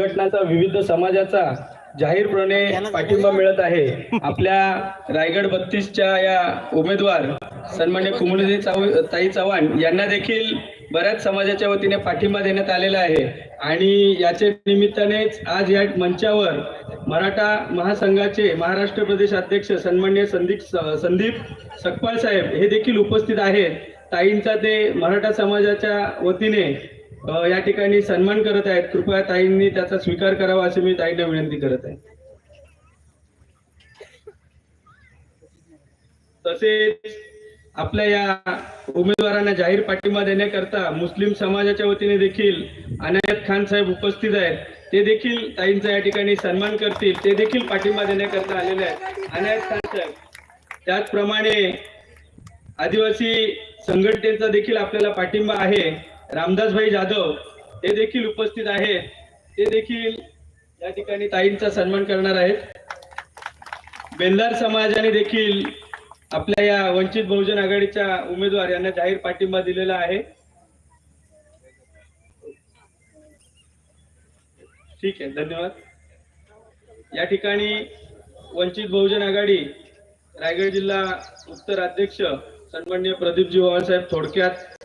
संघटनाचा विविध समाजाचा जाहीरपणे पाठिंबा मिळत आहे. आपल्या रायगड बत्तीसच्या या उमेदवार सन्मान्य कुमुलजी चाव ताई चव्हाण यांना देखील बऱ्याच समाजाच्या वतीने पाठिंबा देण्यात आलेला आहे. आणि याच्या निमित्तानेच आज या मंचावर मराठा महासंघाचे महाराष्ट्र प्रदेश अध्यक्ष सन्मान्य संदीप संदीप सकपाळ साहेब हे देखील उपस्थित आहेत. ताईंचा ते मराठा समाजाच्या वतीने या ठिकाणी सन्मान करत आहेत. कृपया ताईंनी त्याचा स्वीकार करावा अशी मी ताईंना विनंती करत आहे. तसेच आपल्या या उमेदवारांना जाहीर पाठिंबा देण्याकरता मुस्लिम समाजाच्या वतीने देखील अनायत खान साहेब उपस्थित आहेत. ते देखील ताईंचा या ठिकाणी सन्मान करतील. ते देखील पाठिंबा देण्याकरता आलेले आहेत. अनायत खान साहेब त्याचप्रमाणे आदिवासी संघटनेचा देखील आपल्याला पाठिंबा आहे. रामदासभाई जाधव ते देखील उपस्थित आहेत. ते देखील या ठिकाणी ताईंचा सन्मान करणार आहेत. बेल्लार समाजाने देखील आपल्या या वंचित बहुजन आघाडीच्या उमेदवार यांना जाहीर पाठिंबा दिलेला आहे. ठीक आहे धन्यवाद. या ठिकाणी वंचित बहुजन आघाडी रायगड जिल्हा उत्तर अध्यक्ष सन्मान्य प्रदीपजी पवार थोडक्यात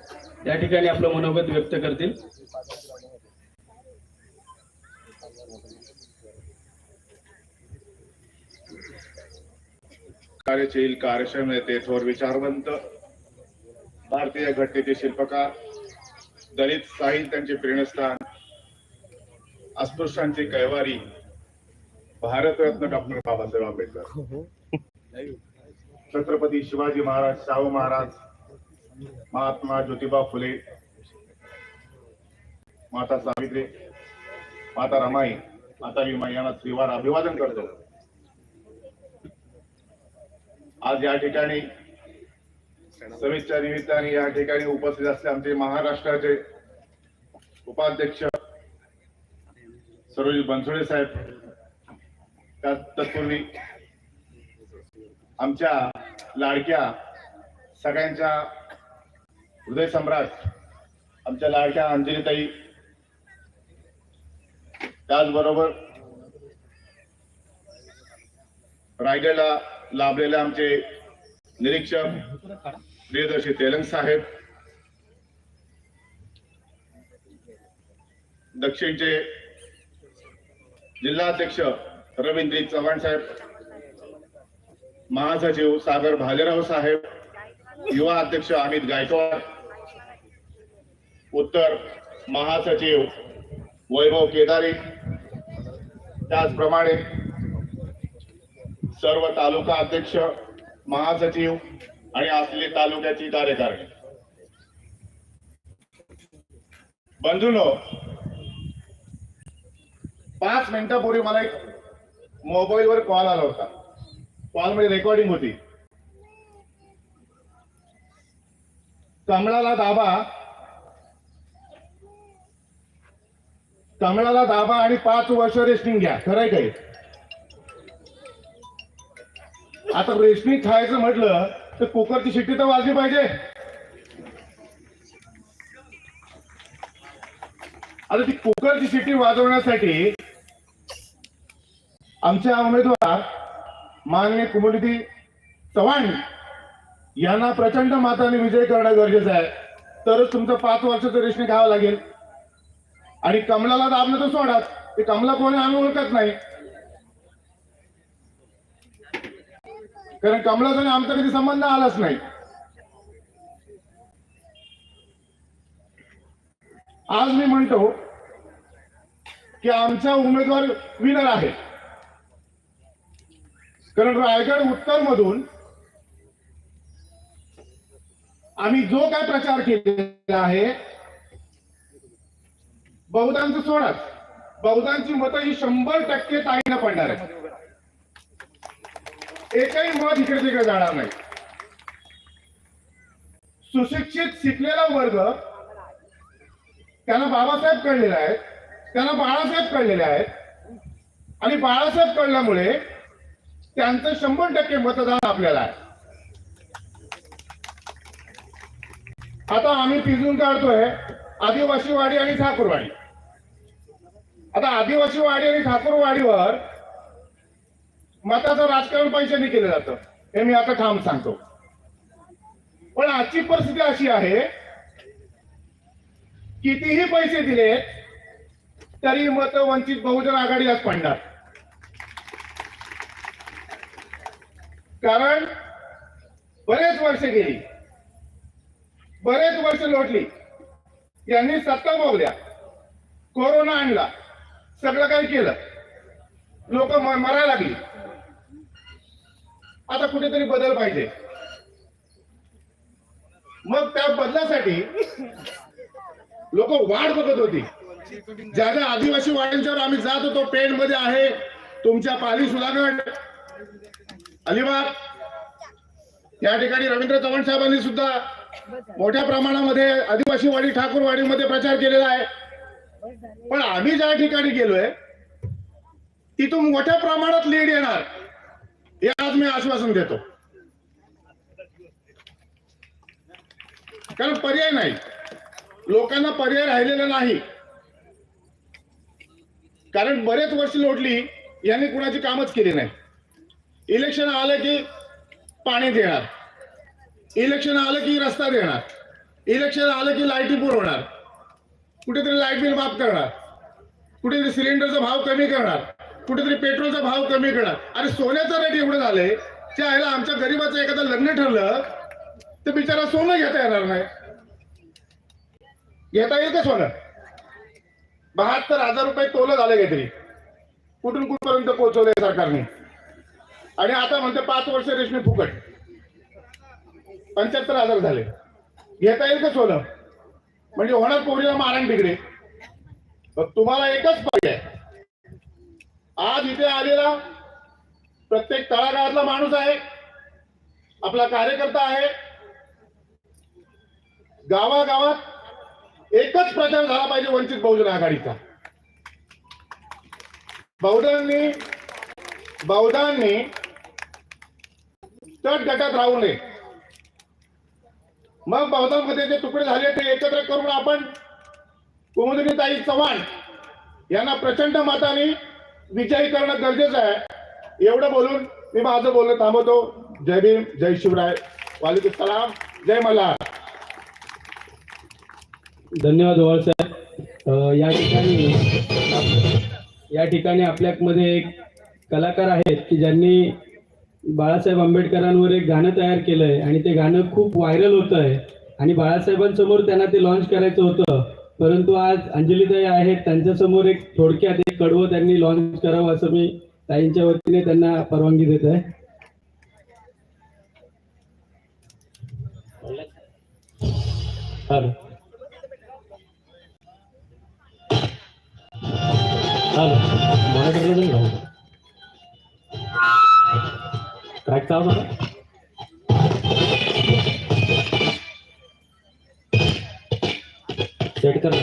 या ठिकाणी आपलं मनोगत व्यक्त करतील. कार्यशील कार्यक्षम नेते थोर विचारवंत भारतीय घटनेचे शिल्पकार दलित साहित्यांचे प्रेरणास्थान अस्पृश्यांचे कैवारी भारतरत्न डॉक्टर बाबासाहेब आंबेडकर. छत्रपती शिवाजी महाराज शाहू महाराज महात्मा ज्योतिबा फुले माता सावित्री माता रमाई माता विमा यांना त्रिवार अभिवादन करतो. आज या ठिकाणी सभेच्या निमित्ताने या ठिकाणी उपस्थित असले आमचे महाराष्ट्राचे उपाध्यक्ष सरोज बनसोडे साहेब त्या तत्पूर्वी आमच्या लाडक्या सगळ्यांच्या हृदय सम्राट आमच्या लाडक्या अंजलीताई. त्याचबरोबर रायगडला लाभलेले आमचे निरीक्षक प्रियदर्शी तेलंग साहेब. दक्षिणचे जिल्हाध्यक्ष रवींद्र चव्हाण साहेब. महासचिव सागर भालेराव साहेब. युवा अध्यक्ष अमित गायकवाड. उत्तर महासचिव वैभव केदारे. त्याचप्रमाणे सर्व तालुका अध्यक्ष महासचिव आणि असलेली तालुक्याची कार्यकारिणी बंधूनो पाच मिनिटापूर्वी मला एक मोबाईलवर कॉल आला होता. कॉलमध्ये रेकॉर्डिंग होती. कमळाला दाबा. तमिळाला दाबा आणि पाच वर्ष रेस्टिंग घ्या. खरंय काही आता रेशमी खायचं म्हटलं तर कुकरची शिट्टी तर वाजली पाहिजे. आता ती कुकरची शिट्टी वाजवण्यासाठी आमच्या उमेदवार माननीय कुमुदिती चव्हाण यांना प्रचंड माताने विजय करणं गरजेचं आहे. तरच तुमचं पाच वर्षाचं रेशमी घ्यावं लागेल. आणि कमलाला दाबलं तर सोडा. ते कमला कोणी आम्ही ओळखत नाही. कारण कमलाचा आणि आमचा कधी संबंध आलाच नाही. आज मी म्हणतो की आमचा उमेदवार विनर आहे. कारण रायगड उत्तर मधून आम्ही जो काय प्रचार केलेला आहे बहुतांचं सोडाच बहुतांची मतं ही शंभर टक्के ताईनं पडणार आहे एकही मत इकडे तिकडे जाणार नाही. सुशिक्षित शिकलेला वर्ग त्यांना बाबासाहेब कळलेला आहे त्यांना बाळासाहेब कळलेले आहेत. आणि बाळासाहेब कळल्यामुळे त्यांचं शंभर टक्के मतदान आपल्याला आहे. आता आम्ही पिजून काढतोय. आदिवासीवाडी आणि ठाकूरवाडी. आता आदिवासी वाडी आणि ठाकूरवाडीवर मताचं राजकारण पैशाने केलं जातं हे मी आता ठाम सांगतो. पण आजची परिस्थिती अशी आहे कितीही पैसे दिले तरी मत वंचित बहुजन आघाडीलाच पडणार. कारण बरेच वर्ष गेली बरेच वर्ष लोटली. यांनी सत्ता भोगल्या कोरोना आणला. सगळं काही केलं. लोक मरायला लागली. आता कुठेतरी बदल पाहिजे. मग त्या बदलासाठी लोक वाढ बघत होती. ज्या ज्या आदिवासी वाड्यांच्यावर आम्ही जात होतो पेणमध्ये आहे. तुमच्या पाली सुधागड अलिबाग. या ठिकाणी रवींद्र चव्हाण साहेबांनी सुद्धा मोठ्या प्रमाणामध्ये आदिवासी वाडी ठाकूरवाडीमध्ये प्रचार केलेला आहे. पण आम्ही ज्या ठिकाणी गेलोय तिथून मोठ्या प्रमाणात लीड येणार हे आज मी आश्वासन देतो. कारण पर्याय नाही. लोकांना पर्याय राहिलेला नाही. कारण बरेच वर्ष लोटली यांनी कुणाची कामच केली नाही. इलेक्शन आलं की पाणी देणार. इलेक्शन आलं की रस्ता देणार. इलेक्शन आलं की लाईटी पुरवणार. कुठेतरी लाइट बिल माफ करणार. कुठेतरी सिलेंडरचा भाव कमी करणार. कुठेतरी पेट्रोलचा भाव कमी करणार. अरे सोन्याचा रेट एवढं झालंय त्या ह्याला आमच्या गरीबाचं एखादं लग्न ठरलं तर बिचारा सोनं घेता येणार नाही. घेता येईल का सोनं? बहात्तर हजार रुपये तोलं झालं काहीतरी. कुठून कुठपर्यंत पोहोचवलंय सरकारने? आणि आता म्हणते पाच वर्ष रेशमी फुकट. पंच्याहत्तर हजार झाले. घेता येईल का सोनं? म्हणजे होणार पोरीला मारण तिकडे. तुम्हाला एकच पर्याय आज इथे आलेला प्रत्येक तळागाळातला माणूस आहे. आपला कार्यकर्ता आहे. गावागावात एकच प्रचार झाला पाहिजे वंचित बहुजन आघाडीचा. बहुजनांनी बहुधांनी तट गटात राहू नये. मग बहुधांमध्ये जे तुकडे झाले ते एकत्र करून आपण कुमुदिनीताई चव्हाण यांना प्रचंड मताने विजयी करणं गरजेचं आहे. एवढं बोलून मी माझं बोलणं थांबवतो. जय भीम जय शिवराय. वालेकुम सलाम. जय मला धन्यवाद ओवाळ साहेब. या ठिकाणी या ठिकाणी आपल्यामध्ये एक कलाकार आहेत की ज्यांनी बाळासाहेब आंबेडकरांवर एक गाणं तयार केलंय आणि ते गाणं खूप व्हायरल होत आहे आणि बाळासाहेबांसमोर त्यांना ते लॉन्च करायचं होतं. परंतु आज अंजलीताई आहेत त्यांच्यासमोर एक थोडक्यात एक कडवं त्यांनी लॉन्च करावं असं मी ताईंच्या वतीने त्यांना परवानगी देत आहे. चालेल ट्रॅक चालू ना सेट कर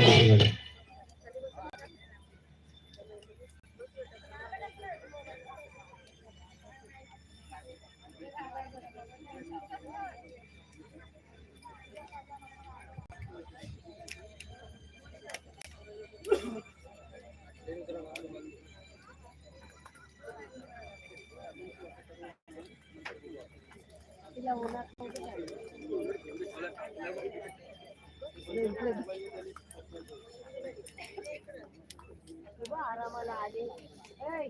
आरामाला आले ए,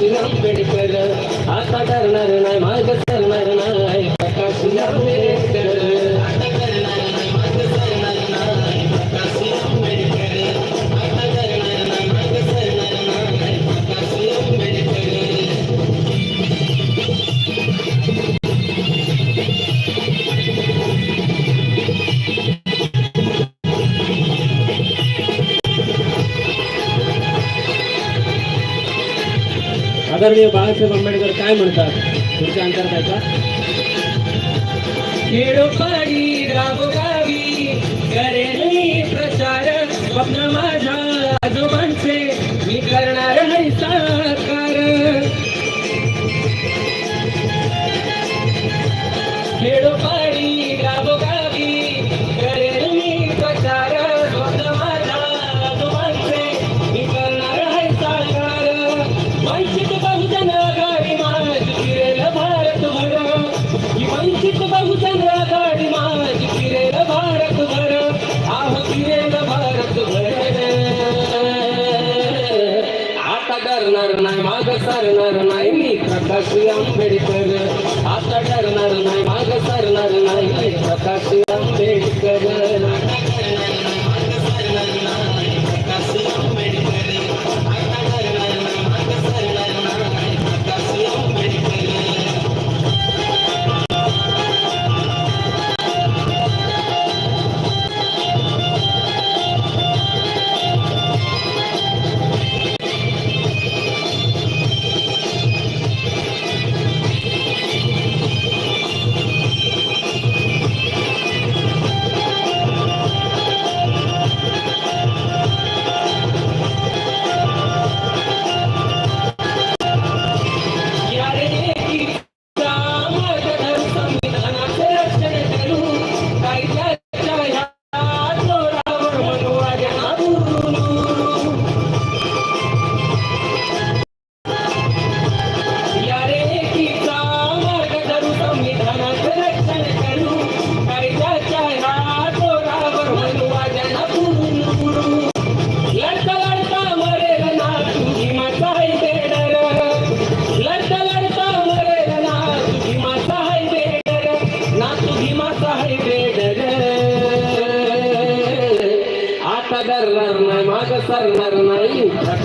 you know, आदरणीय बाळासाहेब आंबेडकर काय म्हणतात? तुमच्या अंतर्गत ऐका खेडोपाडी गावोगावी करेल मी प्रचार. स्वप्न माझ्या आजोबांचे मी करणार आहे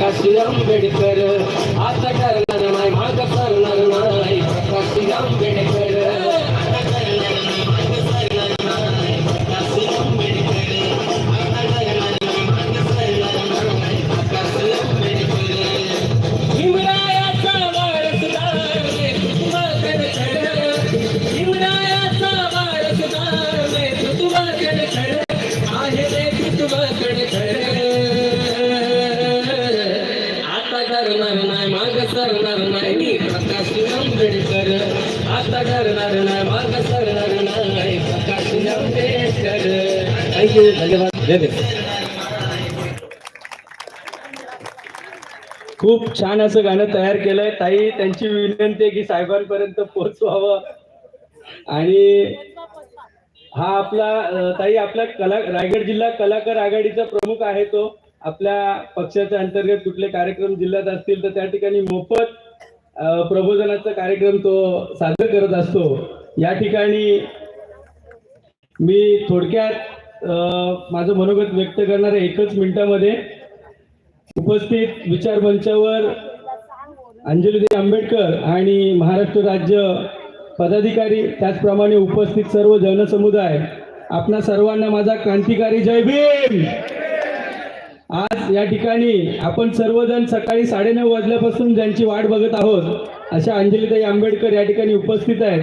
नाही प्रकाश आंबेडकर थँक्यू धन्यवाद खूप छान असं गाणं तयार केलंय. ताई त्यांची विनंती आहे की साहेबांपर्यंत पोहोचवावं. आणि हा आपला ताई आपला कला रायगड जिल्हा कलाकार आघाडीचा प्रमुख आहे तो. आपल्या पक्षाच्या अंतर्गत कुठले कार्यक्रम जिल्ह्यात असतील तर त्या ठिकाणी मोफत प्रबोधनाचा कार्यक्रम तो सादर करत असतो. या ठिकाणी मी थोडक्यात माझं मनोगत व्यक्त करणाऱ्या एकच मिनिटामध्ये उपस्थित विचार मंचावर अंजलीदेवी आंबेडकर आणि महाराष्ट्र राज्य पदाधिकारी त्याचप्रमाणे उपस्थित सर्व जनसमुदाय आपणा सर्वांना माझा क्रांतिकारी जय भीम! आज या ठिकाणी आपण सर्वजण सकाळी साडेनऊ वाजल्यापासून ज्यांची वाट बघत आहोत अशा अंजलीताई आंबेडकर या ठिकाणी उपस्थित आहेत.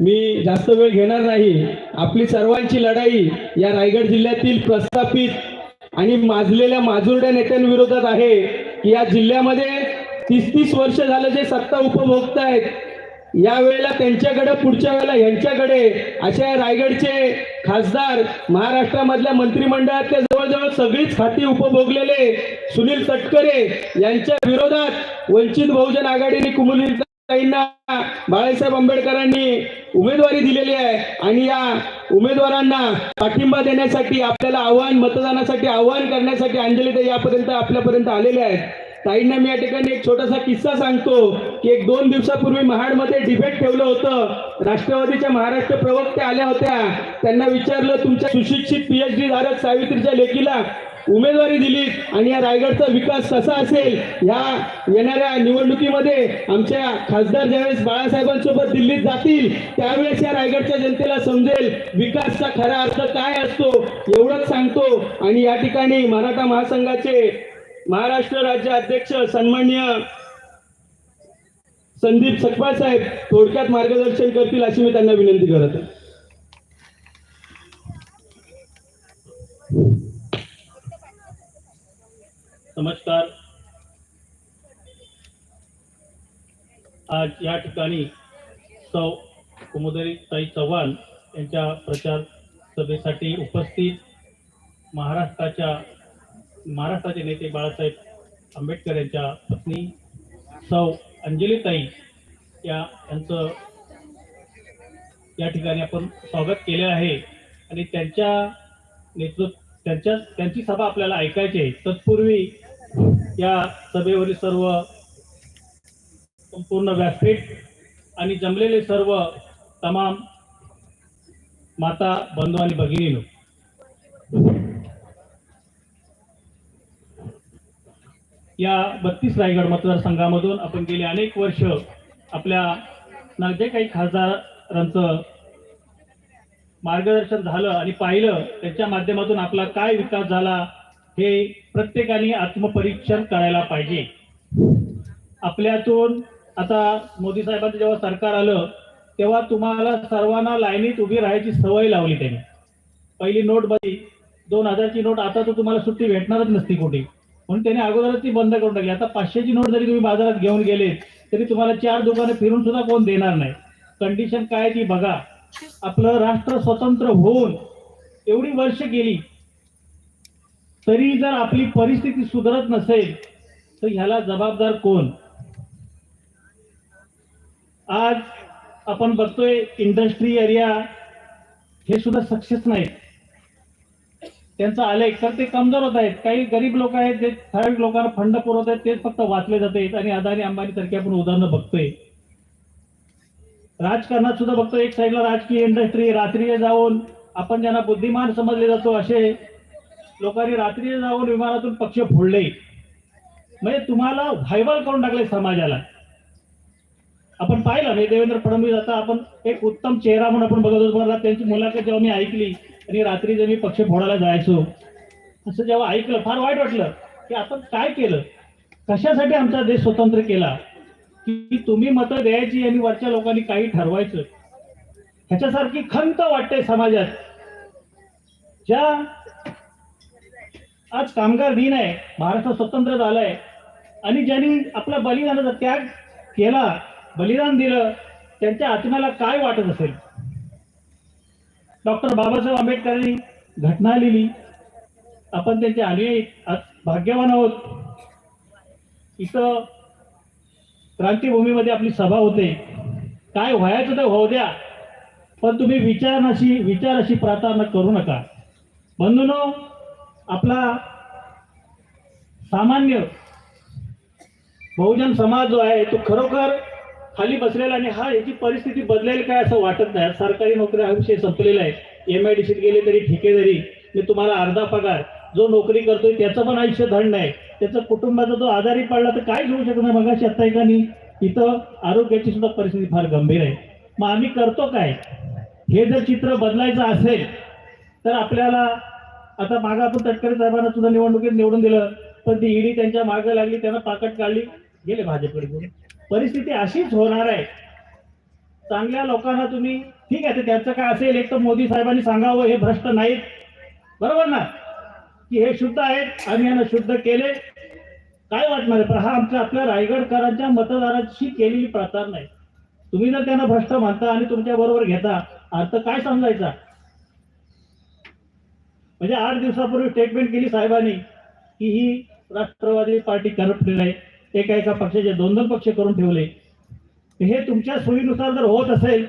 मी जास्त वेळ घेणार नाही. आपली सर्वांची लढाई या रायगड जिल्ह्यातील प्रस्थापित आणि माजलेल्या माजुरड्या नेत्यांविरोधात आहे. की या जिल्ह्यामध्ये तीस तीस वर्ष झालं जे सत्ता उपभोगतायत या वेळेला त्यांच्याकडे पुढच्या वेळेला यांच्याकडे अशा रायगडचे खासदार महाराष्ट्रामधल्या मंत्रिमंडळातले जवळजवळ सगळीच खाती उपभोगलेले सुनील तटकरे यांच्या विरोधात वंचित बहुजन आघाडीने कुमुलींना बाळासाहेब आंबेडकरांनी उमेदवारी दिलेली आहे. आणि या उमेदवारांना पाठिंबा देण्यासाठी आपल्याला आव्हान मतदानासाठी आव्हान करण्यासाठी अंजलीताई यापर्यंत आपल्यापर्यंत आलेले आहेत. ताईंना मी या ठिकाणी एक छोटासा किस्सा सांगतो की एक दोन दिवसापूर्वी महाडमध्ये डिबेट ठेवलं होतं. राष्ट्रवादीच्या महाराष्ट्र प्रवक्त्या आल्या होत्या. त्यांना विचारलं तुमच्या सुशिक्षित पीएचडी धारक सावित्रीच्या लेखीला उमेदवारी दिली आणि या रायगडचा विकास कसा असेल? ह्या येणाऱ्या निवडणुकीमध्ये आमच्या खासदार ज्यावेळेस बाळासाहेबांसोबत दिल्लीत जातील त्यावेळेस या रायगडच्या जनतेला समजेल विकासचा खरा अर्थ काय असतो? एवढंच सांगतो. आणि या ठिकाणी मराठा महासंघाचे महाराष्ट्र राज्य अध्यक्ष सन्मान्य संदीप सकपाळ साहेब थोडक्यात मार्गदर्शन करतील अशी मी त्यांना विनंती करत आहे. नमस्कार. आज या ठिकाणी सौ कुमुदरी ताई चव्हाण यांच्या प्रचार सभेसाठी उपस्थित महाराष्ट्राच्या महाराष्ट्राचे नेते बाळासाहेब आंबेडकर यांच्या पत्नी सौ अंजलीताई या यांचं या ठिकाणी आपण स्वागत केले आहे. आणि त्यांच्या नेतृत्व त्यांच्या त्यांची सभा आपल्याला ऐकायची आहे. तत्पूर्वी या सभेवरील सर्व संपूर्ण व्यासपीठ आणि जमलेले सर्व तमाम माता बंधू आणि भगिनीनो या बत्तीस रायगड मतदारसंघामधून आपण गेली अनेक वर्ष आपल्या जे काही खासदारांचं मार्गदर्शन झालं आणि पाहिलं त्याच्या माध्यमातून आपला काय विकास झाला हे प्रत्येकाने आत्मपरीक्षण करायला पाहिजे. आपल्यातून आता मोदी साहेबांचं जेव्हा सरकार आलं तेव्हा तुम्हाला सर्वांना लाईनीत उभी राहायची सवय लावली त्यांनी. पहिली नोट बंदी दोन हजारची नोट आता तर तुम्हाला सुट्टी भेटणारच नसती कुठे. म्हणून त्याने अगोदरच ती बंद करून टाकली. आता पाचशेची नोट जरी तुम्ही बाजारात घेऊन गेले तरी तुम्हाला चार दुकानं फिरून सुद्धा कोण देणार नाही. कंडिशन काय ती बघा. आपलं राष्ट्र स्वतंत्र होऊन एवढी वर्ष गेली तरी जर आपली परिस्थिती सुधारत नसेल तर ह्याला जबाबदार कोण? आज आपण बघतोय इंडस्ट्री एरिया हे सुद्धा सक्सेस नाही त्यांचा आलेख तर ते कमजोर होत आहेत. काही गरीब लोक आहेत जे ठराविक लोकांना फंड पुरवत आहेत तेच फक्त वाचले जाते आणि अदानी अंबानी सारखी आपण उदाहरणं बघतोय. राजकारणात सुद्धा बघतो एक साईडला राजकीय इंडस्ट्री रात्री जाऊन आपण ज्यांना बुद्धिमान समजले जातो असे लोकांनी रात्री जाऊन विमानातून पक्ष फोडले. म्हणजे तुम्हाला व्हायबल करून टाकले समाजाला. आपण पाहिलं म्हणजे देवेंद्र फडणवीस आता आपण एक उत्तम चेहरा म्हणून आपण बघत होतो. मला त्यांची मुलाखत जेव्हा मी ऐकली आणि रात्री जे मी पक्ष फोडायला जायचो असं जेव्हा ऐकलं फार वाईट वाटलं की आपण काय केलं? कशासाठी आमचा देश स्वतंत्र केला? की तुम्ही मतं द्यायची आणि वरच्या लोकांनी काही ठरवायचं? ह्याच्यासारखी खंत वाटते समाजात. ज्या आज कामगार दिन आहे महाराष्ट्र स्वतंत्र झालंय आणि ज्यांनी आपला बलिदानाचा त्याग केला बलिदान दिलं त्यांच्या आत्म्याला काय वाटत असेल? डॉक्टर बाबासाहेब आंबेडकरांनी घटना लिहिली. आपण त्यांचे अनेक भाग्यवान आहोत. इथं क्रांतीभूमीमध्ये आपली सभा होते. काय व्हायचं तर होऊ द्या. पण तुम्ही विचारणाशी विचाराशी प्रार्थना करू नका. बंधूनो आपला सामान्य बहुजन समाज जो आहे तो खरोखर खाली बसलेला आणि हा याची परिस्थिती बदलेल काय असं वाटत नाही. सरकारी नोकरी हा विषय संपलेला आहे. एम आय डी सीत गेले तरी ठेकेदारी मी तुम्हाला अर्धा पगार. जो नोकरी करतोय त्याचं पण आयुष्य धड नाही त्याचं कुटुंबाचा जो आजारी पडला तर काय घेऊ शकत नाही. मगाशी आता एकानी इथं आरोग्याची सुद्धा परिस्थिती फार गंभीर आहे. मग आम्ही करतो काय? हे जर चित्र बदलायचं असेल तर आपल्याला आता मागं आपण तटकरे साहेबांना सुद्धा निवडणुकीत निवडून दिलं. पण ती ईडी त्यांच्या मागं लागली त्यांना पाकट काढली. गेले भाजपकडे परिस्थिती अशीच होणार आहे. चांगल्या लोकांना तुम्ही ठीक आहे ते त्यांचं काय असेल एक तर मोदी साहेबांनी सांगावं हे भ्रष्ट नाहीत. बरोबर ना? की हे शुद्ध आहेत आम्ही यांना शुद्ध केले. काय वाटणार आहे? पण हा आमच्या आपल्या रायगडकरांच्या मतदाराची केलेली प्रचार नाही. तुम्ही जर त्यांना भ्रष्ट मानता आणि तुमच्या बरोबर घेता अर्थ काय समजायचा? म्हणजे आठ दिवसापूर्वी स्टेटमेंट केली साहेबांनी की ही राष्ट्रवादी पार्टी करप्टेड आहे एका एका पक्षाचे दोन दोन पक्ष करून ठेवले. हे तुमच्या सोयीनुसार जर होत असेल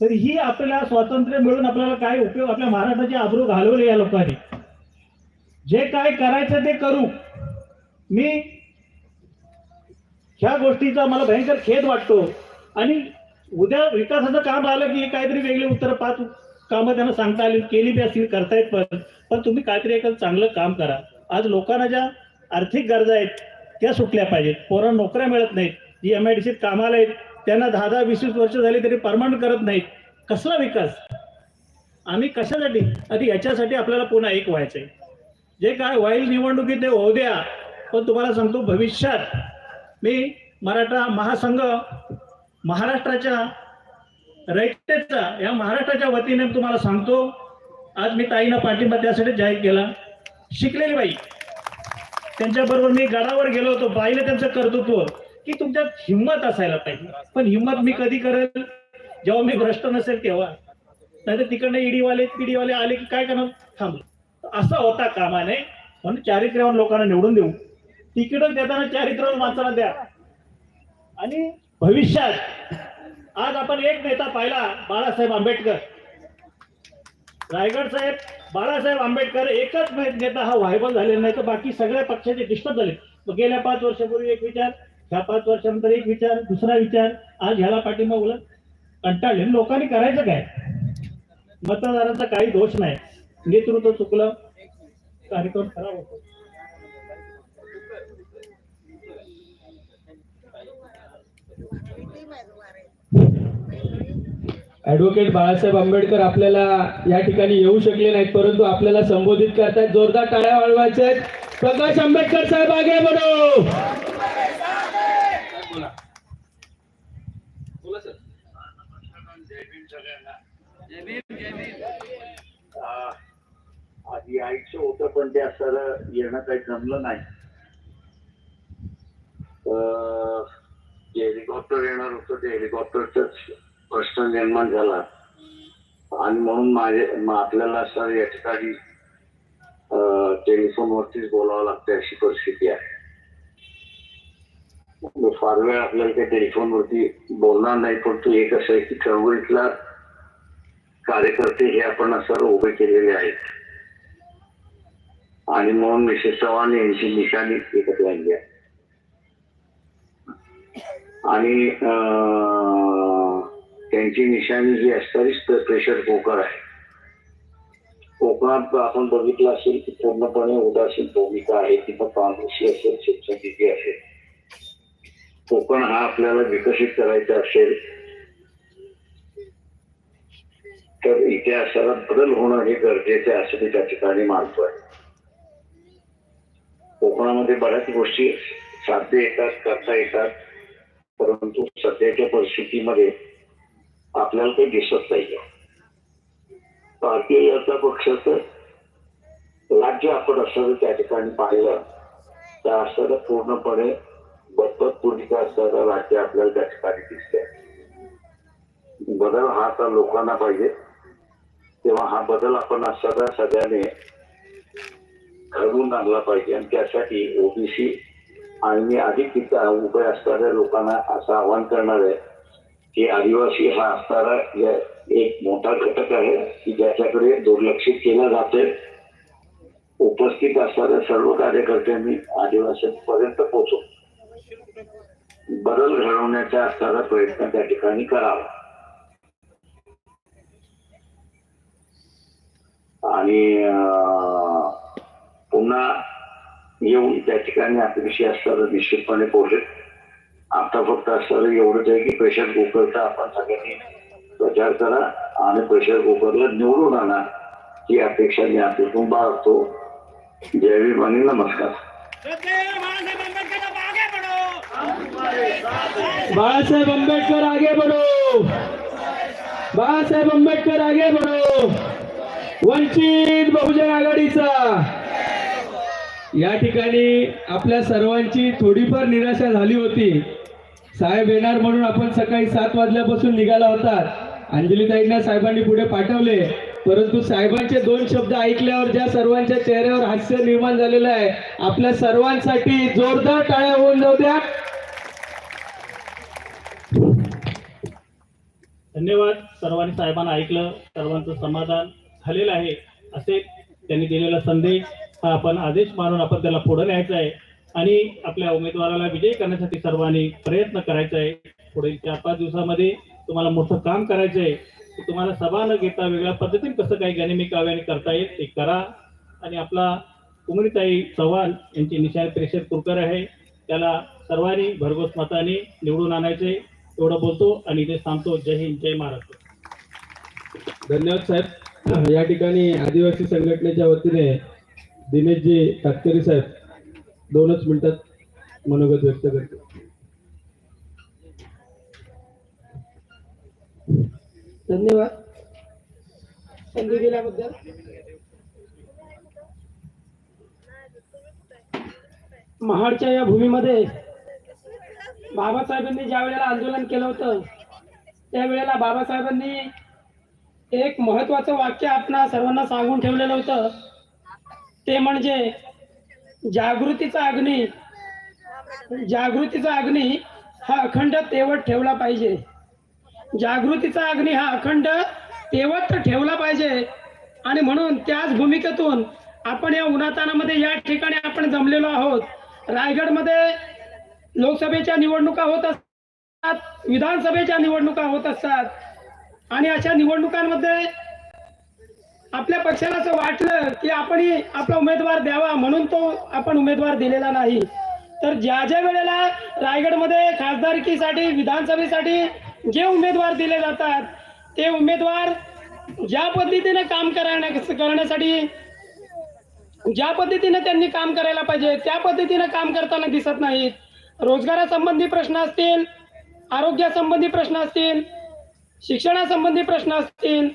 तर ही आपल्याला स्वातंत्र्य मिळून आपल्याला काय उपयोग आपल्या महाराष्ट्राचे आबरू घालवले या लोकांनी. जे काय करायचं ते करू. मी ह्या गोष्टीचा मला भयंकर खेद वाटतो. आणि उद्या विकासाचं काम आलं की काहीतरी वेगळी उत्तर पाच कामं त्यांना सांगता आली केली बी असतील करतायत पण. पण तुम्ही काहीतरी एक चांगलं काम करा. आज लोकांना ज्या आर्थिक गरजा आहेत त्या सुटल्या पाहिजेत. पोरांना नोकऱ्या मिळत नाहीत. जी एम आय डी सीत कामाला आहेत. त्यांना दहा दहा वीस वीस वर्ष झाली तरी परमनंट करत नाहीत. कसला विकास? आम्ही कशासाठी? आधी याच्यासाठी आपल्याला पुन्हा एक व्हायचं आहे जे काय होईल निवडणुकीत ते होऊ द्या. पण तुम्हाला सांगतो भविष्यात मी मराठा महासंघ महाराष्ट्राच्या रयतेचा या महाराष्ट्राच्या वतीने तुम्हाला सांगतो. आज मी ताईनं पाठिंबा त्यासाठी जाहीर केला. शिकलेली बाई. त्यांच्याबरोबर मी गडावर गेलो होतो. पाहिलं त्यांचं कर्तृत्व की तुमच्यात हिंमत असायला पाहिजे. पण हिंमत मी कधी करेल? जेव्हा मी भ्रष्ट नसेल तेव्हा. नाही तिकडनं ईडीवाले पीडीवाले आले की काय करणार? थांबलो. असा होता कामा नये म्हणून चारित्र्यवान लोकांना निवडून देऊ. तिकीट देताना चारित्र्यवान माणसाला द्या. आणि भविष्यात आज आपण एक नेता पाहिला बाळासाहेब आंबेडकर. रायगड साहेब बाळासाहेब आंबेडकर एकच नेता हा व्हायबल झालेला नाही तर बाकी सगळ्या पक्षाचे डिस्टर्ब झाले. गेल्या पाच वर्षापूर्वी एक विचार ह्या पाच वर्षानंतर एक विचार दुसरा विचार आज ह्याला पाठिंबा उलट कंटाळले. लोकांनी करायचं काय? मतदारांचा काही दोष नाही. नेतृत्व चुकलं कार्यक्रम खराब होतो. ऍडव्होकेट बाळासाहेब आंबेडकर आपल्याला या ठिकाणी येऊ शकले नाहीत परंतु आपल्याला संबोधित करतायत. जोरदार टाळ्या वाढवायच्या आहेत. प्रकाश आंबेडकर साहेब आगे बढो! आधी यायचं होतं पण ते असं येणं काही जमलं नाही. हेलिकॉप्टर येणार होतं ते हेलिकॉप्टरचाच प्रश्न निर्माण झाला. आणि म्हणून माझे आपल्याला सर या ठिकाणी टेलिफोनवरतीच बोलावं लागते अशी परिस्थिती आहे. म्हणजे फार वेळ आपल्याला काही टेलिफोनवरती बोलणार नाही पण एक असं आहे की चळवळीतला कार्यकर्ते हे आपण सर उभे केलेले आहेत. आणि म्हणून मिसेस चव्हाण यांची निशाणी एकत्र आणली आहे. आणि त्यांची निशाणी जी असणारी प्रेशर कुकर आहे. कोकणात आपण बघितलं असेल की पूर्णपणे उदासीन भूमिका आहे. तिथं काँग्रेसची असेल शिक्षणिकी असेल. कोकण हा आपल्याला विकसित करायचा असेल तर इतिहासाला बदल होणं हे गरजेचे असं मी त्या ठिकाणी आहे. कोकणामध्ये बऱ्याच गोष्टी साध्य येतात करता येतात परंतु सध्याच्या परिस्थितीमध्ये आपल्याला काही दिसत नाहीये. भारतीय जनता पक्षाचं राज्य आपण असताना त्या ठिकाणी पाहिलं तर असताना पूर्णपणे बदपत भूमिका असणारं राज्य आपल्याला त्या ठिकाणी दिसते बदल हा आता लोकांना पाहिजे. तेव्हा हा बदल आपण सगळ्या सगळ्याने घडवून आणला पाहिजे आणि त्यासाठी ओबीसी आणि मी अधिक तिथं उभे असणाऱ्या लोकांना असं आवाहन करणार आहे. की आदिवासी हा असणारा एक मोठा घटक आहे की ज्याच्याकडे दुर्लक्षित केलं जाते उपस्थित असणाऱ्या सर्व कार्यकर्त्यांनी आदिवासीपर्यंत पोहोचू. बदल घडवण्याचा असणारा प्रयत्न त्या ठिकाणी करावा. आणि पुन्हा येऊन त्या ठिकाणी आपल्याशी असणारं निश्चितपणे पोहोचेल. आता फक्त असणारं एवढंच आहे की प्रेशर कुकरचा आपण सगळ्यांनी प्रचार करा आणि प्रेशर कुकरला निवडून आणा ही अपेक्षा मी आपल्यातून बाळगतो. जय भीम नमस्कार. बाळासाहेब आंबेडकर आगे बढो. बाळासाहेब आंबेडकर आगे बढो. वंचित बहुजन आघाडीचा. या ठिकाणी आपल्या सर्वांची थोडीफार निराशा झाली होती. साहेब येणार म्हणून आपण सकाळी सात वाजल्यापासून निघाला होता. अंजलीताईंना साहेबांनी पुढे पाठवले. परंतु साहेबांचे दोन शब्द ऐकल्यावर ज्या सर्वांच्या चेहऱ्यावर हास्य निर्माण झालेलं आहे आपल्या सर्वांसाठी जोरदार टाळ्या होऊन जाऊ द्या. धन्यवाद. सर्वांनी साहेबांना ऐकलं सर्वांचं समाधान झालेलं आहे असे त्यांनी दिलेला संदेश हा आपण आदेश मानून आपण त्याला पुढे न्यायचा आहे. आणि आपल्या उमेदवाराला विजयी करण्यासाठी सर्वांनी प्रयत्न करायचा आहे. पुढील चार पाच दिवसामध्ये तुम्हाला मोठं काम करायचं आहे. तुम्हाला सभा न घेता वेगळ्या पद्धतीने कसं काही गणिमी काव्याने करता येईल ते करा. आणि आपला कुमरीताई चव्हाण यांची निशाण परिषद कुरकर आहे. त्याला सर्वांनी भरघोस मताने निवडून आणायचे एवढं बोलतो आणि इथे थांबतो. जय हिंद जय महाराष्ट्र. धन्यवाद साहेब. या ठिकाणी आदिवासी संघटनेच्या वतीने दिनेशजी तातकरी साहेब दोनच मिनिटात मनोगत व्यक्त करतो. धन्यवाद. संधी दिल्याबद्दल महाडच्या या भूमीमध्ये बाबासाहेबांनी ज्या वेळेला आंदोलन केलं होतं त्यावेळेला बाबासाहेबांनी एक महत्वाचं वाक्य आपणा सर्वांना सांगून ठेवलेलं होतं. ते म्हणजे जागृतीचा अग्नी. जागृतीचा अग्नी हा अखंड तेवत ठेवला पाहिजे. जागृतीचा अग्नी हा अखंड तेवत ठेवला पाहिजे. आणि म्हणून त्याच भूमिकेतून आपण या उन्हातानामध्ये या ठिकाणी आपण जमलेलो आहोत. रायगडमध्ये लोकसभेच्या निवडणुका होत असतात विधानसभेच्या निवडणुका होत असतात. आणि अशा निवडणुकांमध्ये आपल्या पक्षाला असं वाटलं की आपण आपला उमेदवार द्यावा म्हणून तो आपण उमेदवार दिलेला नाही. तर ज्या ज्या वेळेला रायगडमध्ये खासदारकीसाठी विधानसभेसाठी जे उमेदवार दिले जातात ते उमेदवार ज्या पद्धतीने काम करण्या करण्यासाठी ज्या पद्धतीने त्यांनी काम करायला पाहिजे त्या पद्धतीने काम करताना दिसत नाहीत. रोजगारासंबंधी प्रश्न असतील आरोग्यासंबंधी प्रश्न असतील शिक्षणासंबंधी प्रश्न असतील